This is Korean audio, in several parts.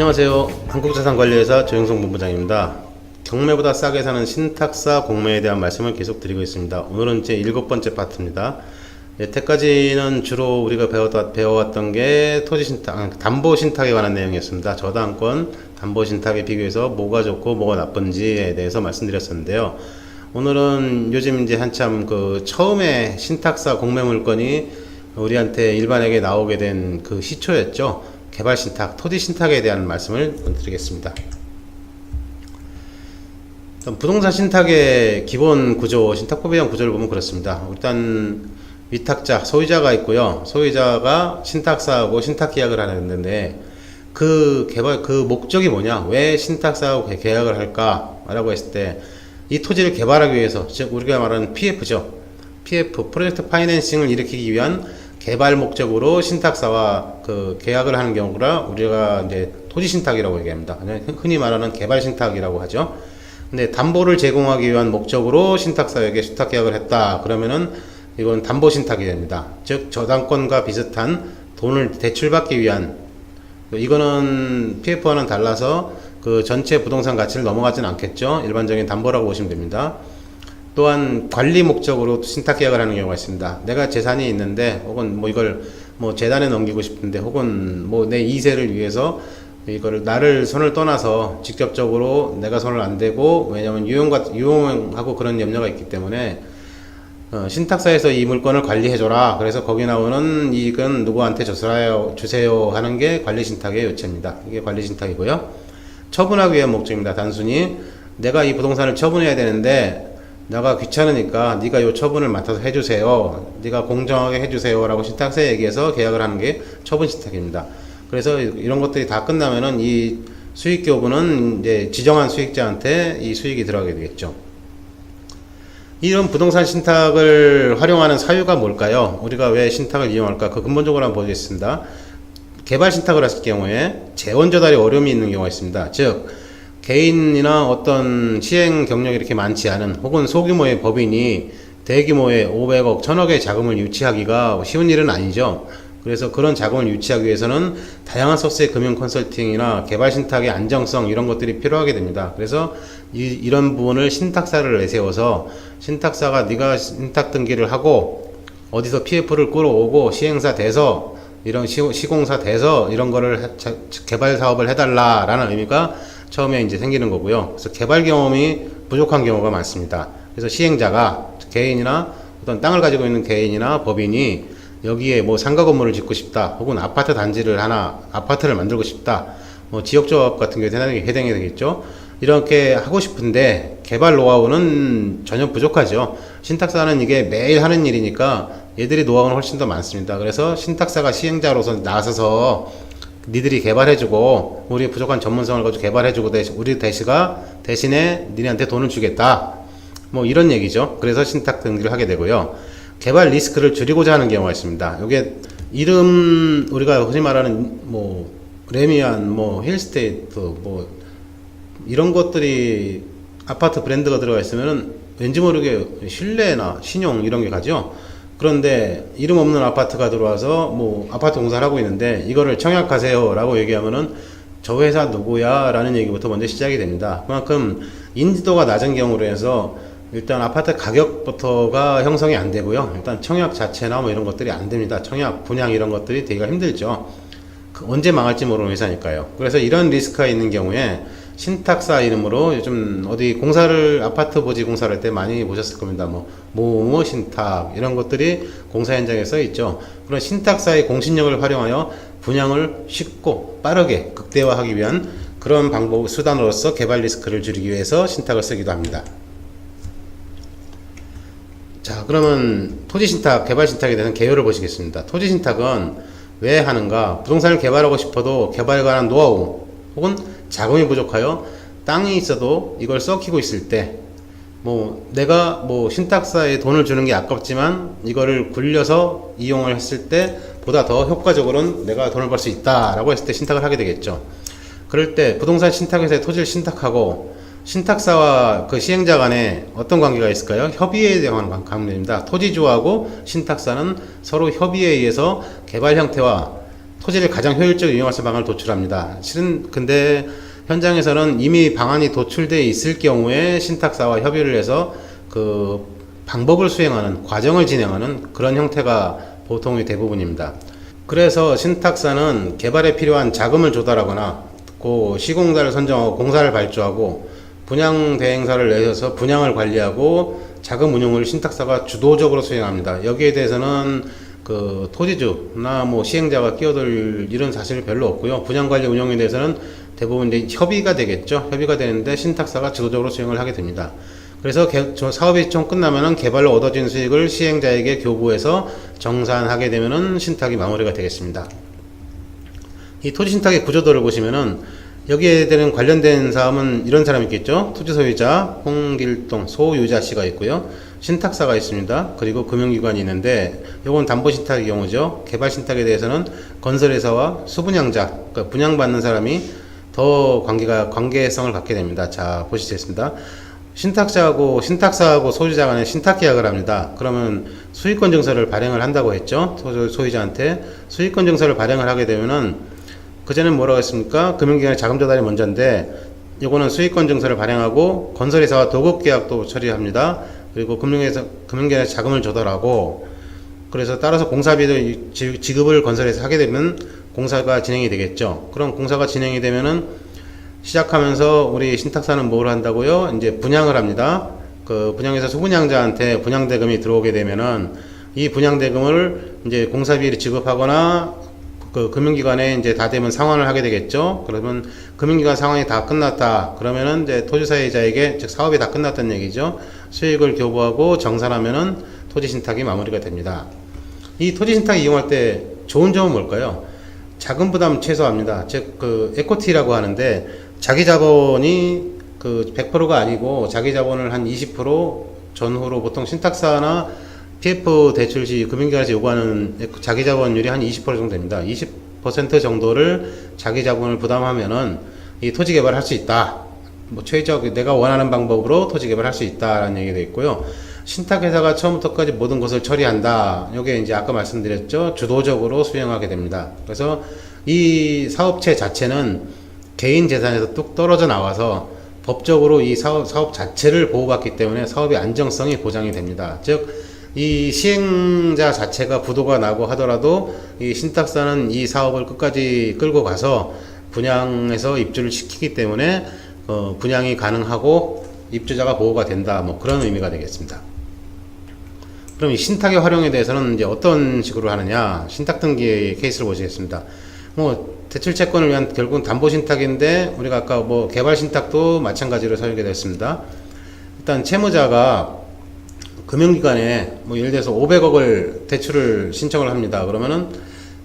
안녕하세요. 한국자산관리회사 조영성 본부장입니다. 경매보다 싸게 사는 신탁사 공매에 대한 말씀을 계속 드리고 있습니다. 오늘은 제 일곱 번째 파트입니다. 여태까지는 주로 우리가 배웠다, 배워왔던 게 토지 신탁, 아, 담보 신탁에 관한 내용이었습니다. 저당권, 담보 신탁에 비교해서 뭐가 좋고 뭐가 나쁜지에 대해서 말씀드렸었는데요. 오늘은 요즘 이제 한참 그 처음에 신탁사 공매 물건이 우리한테 일반에게 나오게 된 그 시초였죠. 개발 신탁, 토지 신탁에 대한 말씀을 드리겠습니다. 부동산 신탁의 기본 구조, 신탁법에 대한 구조를 보면 그렇습니다. 일단 위탁자, 소유자가 있고요. 소유자가 신탁사하고 신탁 계약을 하는데 그 개발 그 목적이 뭐냐? 왜 신탁사하고 개- 계약을 할까라고 했을 때 이 토지를 개발하기 위해서 즉 우리가 말하는 PF죠. PF 프로젝트 파이낸싱을 일으키기 위한 개발 목적으로 신탁사와 그 계약을 하는 경우가 우리가 이제 토지 신탁이라고 얘기합니다. 흔히 말하는 개발 신탁이라고 하죠. 근데 담보를 제공하기 위한 목적으로 신탁사에게 수탁 계약을 했다. 그러면은 이건 담보 신탁이 됩니다. 즉 저당권과 비슷한 돈을 대출받기 위한 이거는 PF와는 달라서 그 전체 부동산 가치를 넘어가지는 않겠죠. 일반적인 담보라고 보시면 됩니다. 또한 관리 목적으로 신탁 계약을 하는 경우가 있습니다. 내가 재산이 있는데 혹은 뭐 이걸 뭐 재단에 넘기고 싶은데 혹은 뭐 내 이세를 위해서 이거를 나를 손을 떠나서 직접적으로 내가 손을 안 대고 왜냐면 유용과 유용하고 그런 염려가 있기 때문에 어, 신탁사에서 이 물건을 관리해줘라. 그래서 거기 나오는 이익은 누구한테 주세요, 주세요 하는 게 관리 신탁의 요체입니다. 이게 관리 신탁이고요. 처분하기 위한 목적입니다. 단순히 내가 이 부동산을 처분해야 되는데 내가 귀찮으니까 네가 요 처분을 맡아서 해주세요. 네가 공정하게 해주세요라고 신탁사에 얘기해서 계약을 하는 게 처분 신탁입니다. 그래서 이런 것들이 다 끝나면은 이 수익 교부는 이제 지정한 수익자한테 이 수익이 들어가게 되겠죠. 이런 부동산 신탁을 활용하는 사유가 뭘까요? 우리가 왜 신탁을 이용할까? 그 근본적으로 한번 보겠습니다. 개발 신탁을 했을 경우에 재원 조달에 어려움이 있는 경우가 있습니다. 즉 개인이나 어떤 시행 경력이 이렇게 많지 않은 혹은 소규모의 법인이 대규모의 500억, 1000억의 자금을 유치하기가 쉬운 일은 아니죠. 그래서 그런 자금을 유치하기 위해서는 다양한 소스의 금융 컨설팅이나 개발 신탁의 안정성 이런 것들이 필요하게 됩니다. 그래서 이, 이런 부분을 신탁사를 내세워서 신탁사가 네가 신탁 등기를 하고 어디서 PF를 끌어오고 시행사 돼서 이런 시, 시공사 돼서 이런 거를 개발 사업을 해달라라는 의미가 처음에 이제 생기는 거고요. 그래서 개발 경험이 부족한 경우가 많습니다. 그래서 시행자가 개인이나 어떤 땅을 가지고 있는 개인이나 법인이 여기에 뭐 상가 건물을 짓고 싶다, 혹은 아파트 단지를 하나, 아파트를 만들고 싶다, 뭐 지역조합 같은 경우에 해당이, 해당이 되겠죠. 이렇게 하고 싶은데 개발 노하우는 전혀 부족하죠. 신탁사는 이게 매일 하는 일이니까 얘들이 노하우는 훨씬 더 많습니다. 그래서 신탁사가 시행자로서 나서서 니들이 개발해주고 우리의 부족한 전문성을 가지고 개발해주고 대신 우리 대시가 대신에 니네한테 돈을 주겠다. 뭐 이런 얘기죠. 그래서 신탁 등기를 하게 되고요. 개발 리스크를 줄이고자 하는 경우가 있습니다. 이게 이름 우리가 흔히 말하는 뭐 레미안, 뭐 힐스테이트, 뭐 이런 것들이 아파트 브랜드가 들어가 있으면은 왠지 모르게 신뢰나 신용 이런 게 가죠. 그런데 이름 없는 아파트가 들어와서 뭐 아파트 공사를 하고 있는데 이거를 청약하세요라고 얘기하면은 저 회사 누구야? 라는 얘기부터 먼저 시작이 됩니다. 그만큼 인지도가 낮은 경우로 해서 일단 아파트 가격부터가 형성이 안 되고요. 일단 청약 자체나 뭐 이런 것들이 안 됩니다. 청약, 분양 이런 것들이 되기가 힘들죠. 그 언제 망할지 모르는 회사니까요. 그래서 이런 리스크가 있는 경우에 신탁사 이름으로 요즘 어디 공사를 아파트 보지 공사를 할 때 많이 보셨을 겁니다. 뭐 뭐뭐 신탁 이런 것들이 공사 현장에 써 있죠. 그런 신탁사의 공신력을 활용하여 분양을 쉽고 빠르게 극대화하기 위한 그런 방법 수단으로서 개발 리스크를 줄이기 위해서 신탁을 쓰기도 합니다. 자, 그러면 토지 신탁, 개발 신탁에 대한 개요를 보시겠습니다. 토지 신탁은 왜 하는가? 부동산을 개발하고 싶어도 개발에 관한 노하우 혹은 자금이 부족하여 땅이 있어도 이걸 썩히고 있을 때, 뭐 내가 뭐 신탁사에 돈을 주는 게 아깝지만 이거를 굴려서 이용을 했을 때 보다 더 효과적으로는 내가 돈을 벌 수 있다라고 했을 때 신탁을 하게 되겠죠. 그럴 때 부동산 신탁회사에 토지를 신탁하고 신탁사와 그 시행자 간에 어떤 관계가 있을까요? 협의에 대한 관계입니다. 토지주하고 신탁사는 서로 협의에 의해서 개발 형태와 토지를 가장 효율적으로 이용할 수 있는 방안을 도출합니다. 실은 근데 현장에서는 이미 방안이 도출돼 있을 경우에 신탁사와 협의를 해서 그 방법을 수행하는 과정을 진행하는 그런 형태가 보통의 대부분입니다. 그래서 신탁사는 개발에 필요한 자금을 조달하거나 그 시공사를 선정하고 공사를 발주하고 분양 대행사를 내셔서 분양을 관리하고 자금 운용을 신탁사가 주도적으로 수행합니다. 여기에 대해서는 그 토지주나 뭐 시행자가 끼어들 일은 사실 별로 없고요. 분양 관리 운영에 대해서는 대부분 이제 협의가 되겠죠. 협의가 되는데 신탁사가 주도적으로 수행을 하게 됩니다. 그래서 개- 저 사업이 좀 끝나면은 개발로 얻어진 수익을 시행자에게 교부해서 정산하게 되면은 신탁이 마무리가 되겠습니다. 이 토지 신탁의 구조도를 보시면은 여기에 되는 관련된 사람은 이런 사람이 있겠죠. 토지 소유자 홍길동 소유자 씨가 있고요. 신탁사가 있습니다. 그리고 금융기관이 있는데 요건 담보 신탁의 경우죠. 개발 신탁에 대해서는 건설회사와 수분양자, 그러니까 분양받는 사람이 더 관계가 관계성을 갖게 됩니다. 자 보시겠습니다. 신탁자하고 신탁사하고 소유자 간에 신탁 계약을 합니다. 그러면 수익권 증서를 발행을 한다고 했죠. 소- 소유자한테 수익권 증서를 발행을 하게 되면은 그전엔 뭐라고 했습니까? 금융기관의 자금 조달이 먼저인데 요거는 수익권 증서를 발행하고 건설회사와 도급 계약도 처리합니다. 그리고 금융회사 금융기관에 자금을 조달하고 그래서 따라서 지- 지급을 건설에서 하게 되면 공사가 진행이 되겠죠. 그럼 공사가 진행이 되면은 시작하면서 우리 신탁사는 뭘 한다고요? 이제 분양을 합니다. 그 분양회사 소분양자한테 분양대금이 들어오게 되면은 이 분양대금을 이제 공사비를 지급하거나 그 금융기관에 이제 다 되면 상환을 하게 되겠죠. 그러면 금융기관 상환이 다 끝났다. 그러면은 이제 토지사회자에게 즉 사업이 다 끝났다는 얘기죠. 수익을 교부하고 정산하면은 토지 신탁이 마무리가 됩니다. 이 토지 신탁 이용할 때 좋은 점은 뭘까요? 자금 부담 최소화합니다. 즉 그 에코티라고 하는데 자기 자본이 그 100%가 아니고 자기 자본을 한 20% 전후로 보통 신탁사나 PF 대출 시 금융기관에서 요구하는 자기 자본율이 한 20% 정도 됩니다. 20% 정도를 자기 자본을 부담하면은 이 토지 개발을 할수 있다. 뭐 최적 내가 원하는 방법으로 토지 개발을 할수 있다라는 얘기가 있고요. 신탁 회사가 처음부터까지 모든 것을 처리한다. 이게 이제 아까 말씀드렸죠. 주도적으로 수행하게 됩니다. 그래서 이 사업체 자체는 개인 재산에서 뚝 떨어져 나와서 법적으로 이 사업, 사업 자체를 보호받기 때문에 사업의 안정성이 보장이 됩니다. 즉, 이 시행자 자체가 부도가 나고 하더라도 이 신탁사는 이 사업을 끝까지 끌고 가서 분양해서 입주를 시키기 때문에 어, 분양이 가능하고 입주자가 보호가 된다. 뭐 그런 의미가 되겠습니다. 그럼 이 신탁의 활용에 대해서는 이제 어떤 식으로 하느냐? 신탁 등기 케이스를 보시겠습니다. 뭐 대출 채권을 위한 결국은 담보 신탁인데 우리가 아까 뭐 개발 신탁도 마찬가지로 사용이 됐습니다. 일단 채무자가 금융기관에 뭐 예를 들어서 500억을 대출을 신청을 합니다. 그러면은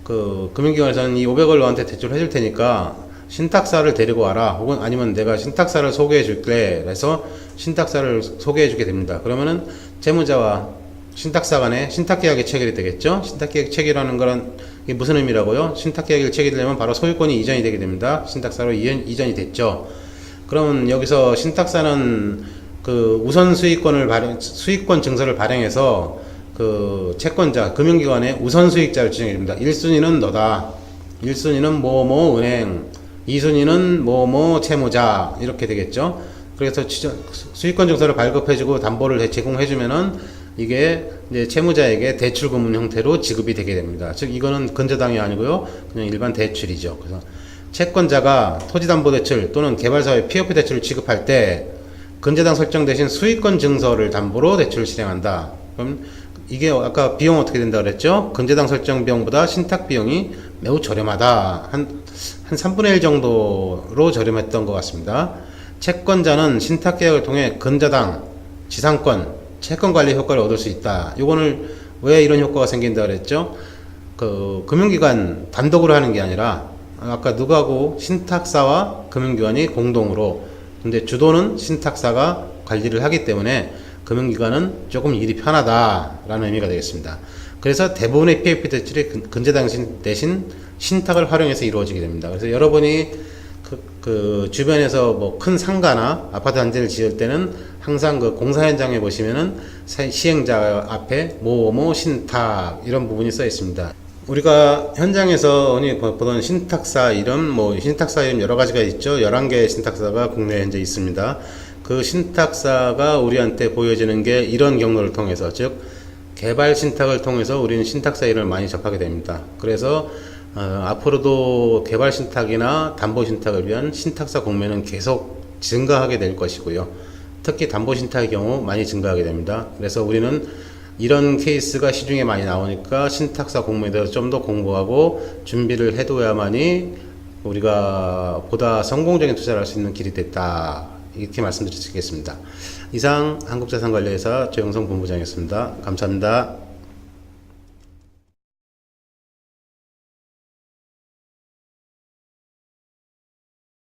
그 금융기관에서는 이 500억을 너한테 대출을 해줄 테니까 신탁사를 데리고 와라. 혹은 아니면 내가 신탁사를 소개해 줄게. 그래서 신탁사를 소개해 주게 됩니다. 그러면은 채무자와 신탁사 간에 신탁계약이 체결이 되겠죠. 신탁계약 체결하는 거는 이게 무슨 의미라고요? 신탁계약을 체결되면 바로 소유권이 이전이 되게 됩니다. 신탁사로 이전, 이전 이 됐죠. 그러면 여기서 신탁사는 그 우선 수익권을 발행, 수익권 증서를 발행해서 그 채권자, 금융기관에 우선 수익자를 지정해 줍니다. 1순위는 너다. 1순위는 뭐뭐 은행, 2순위는 뭐뭐 채무자 이렇게 되겠죠. 그래서 수익권 증서를 발급해주고 담보를 제공해주면은 이게 이제 채무자에게 대출금은 형태로 지급이 되게 됩니다. 즉 이거는 근저당이 아니고요, 그냥 일반 대출이죠. 그래서 채권자가 토지담보대출 또는 개발사회 PF 대출을 지급할 때 근저당 설정 대신 수익권 증서를 담보로 대출을 실행한다. 그럼 이게 아까 비용 어떻게 된다 그랬죠? 근저당 설정 비용보다 신탁 비용이 매우 저렴하다. 한, 한 3분의 1 정도로 저렴했던 것 같습니다. 채권자는 신탁 계약을 통해 근저당, 지상권, 채권 관리 효과를 얻을 수 있다. 요거는 왜 이런 효과가 생긴다 그랬죠? 그 금융기관 단독으로 하는 게 아니라 아까 누가고 신탁사와 금융기관이 공동으로 근데 주도는 신탁사가 관리를 하기 때문에 금융기관은 조금 일이 편하다라는 의미가 되겠습니다. 그래서 대부분의 PF 대출이 근- 근저당 신- 대신 신탁을 활용해서 이루어지게 됩니다. 그래서 여러분이 그, 그 주변에서 뭐 큰 상가나 아파트 단지를 지을 때는 항상 그 공사 현장에 보시면은 사- 시행자 앞에 뭐뭐 신탁 이런 부분이 써 있습니다. 우리가 현장에서 흔히 보- 보던 신탁사 이름, 뭐 신탁사 이름 여러 가지가 있죠. 11개의 신탁사가 국내에 현재 있습니다. 그 신탁사가 우리한테 보여지는 게 이런 경로를 통해서, 즉, 개발 신탁을 통해서 우리는 신탁사 이름을 많이 접하게 됩니다. 그래서 어, 앞으로도 개발 신탁이나 담보 신탁을 위한 신탁사 공매는 계속 증가하게 될 것이고요. 특히 담보 신탁의 경우 많이 증가하게 됩니다. 그래서 우리는 이런 케이스가 시중에 많이 나오니까 신탁사 공매에 대해서 좀 더 공부하고 준비를 해둬야만이 우리가 보다 성공적인 투자를 할 수 있는 길이 됐다. 이렇게 있겠습니다. 이상 한국자산관리회사 조영성 본부장이었습니다. 감사합니다.